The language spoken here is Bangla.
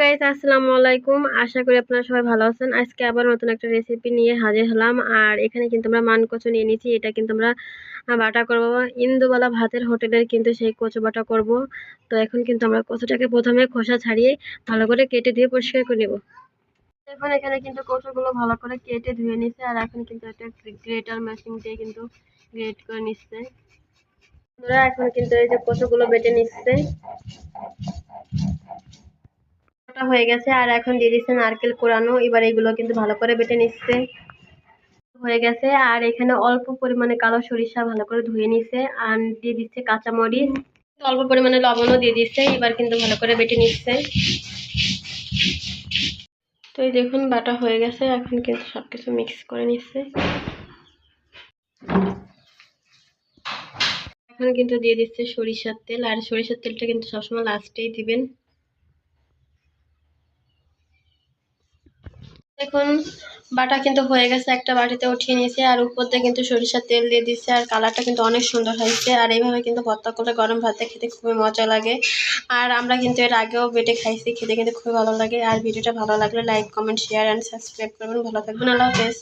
গাইস আসসালামু আলাইকুম। আশা করি আপনারা সবাই ভালো আছেন। আজকে আবার নতুন একটা রেসিপি নিয়ে হাজির হলাম। আর এখানে কিন্তু আমরা মান কচু নিয়ে নিয়েছি এটা কিন্তু আমরা বাটা করব। ইন্দুবালা ভাতের হোটেলের কিন্তু সেই কচু বাটা করব। তো এখন কিন্তু আমরা কচুটাকে প্রথমে খোসা ছাড়িয়ে ভালো করে কেটে দিয়ে পরিষ্কার করে নেব। এখন এখানে কিন্তু কচুগুলো ভালো করে কেটে ধুয়ে নিচ্ছে। আর এখন কিন্তু একটা গ্রেটার মেশিন দিয়ে কিন্তু গ্রেট করে নিচ্ছে। এখন কিন্তু এই যে কচুগুলো বেটে নিচ্ছে। বাটা হয়ে গেছে আর এখন দিয়ে দিচ্ছে নারকেল কোরানো। এবার এগুলো কিন্তু ভালো করে বেটে নিচ্ছে। হয়ে গেছে। আর এখানে অল্প পরিমাণে কালো সরিষা ভালো করে ধুয়ে নিচ্ছে আর দিয়ে দিচ্ছে কাঁচামরিচ। অল্প পরিমাণে লবণও দিয়ে দিচ্ছে। এবার কিন্তু ভালো করে বেটে নিচ্ছে। তো এই দেখুন, বাটা হয়ে গেছে। এখন কিন্তু সব কিছু মিক্স করে নিচ্ছে। এখন কিন্তু দিয়ে দিচ্ছে সরিষার তেল। আর সরিষার তেলটা কিন্তু সবসময় লাস্টেই দিবেন। দেখুন, বাটা কিন্তু হয়ে গেছে। একটা বাটিতে উঠিয়ে নিয়েছে আর উপর দিয়ে কিন্তু সরিষার তেল দিয়ে দিচ্ছে আর কালারটা কিন্তু অনেক সুন্দর হয়েছে। আর এইভাবে কিন্তু ভর্তা করে গরম ভাতে খেতে খুবই মজা লাগে। আর আমরা কিন্তু এর আগেও বেটে খাইছি, খেতে কিন্তু খুবই ভালো লাগে। আর ভিডিওটা ভালো লাগলে like comment share and subscribe করবেন। ভালো থাকবেন, আল্লাহ হাফেজ।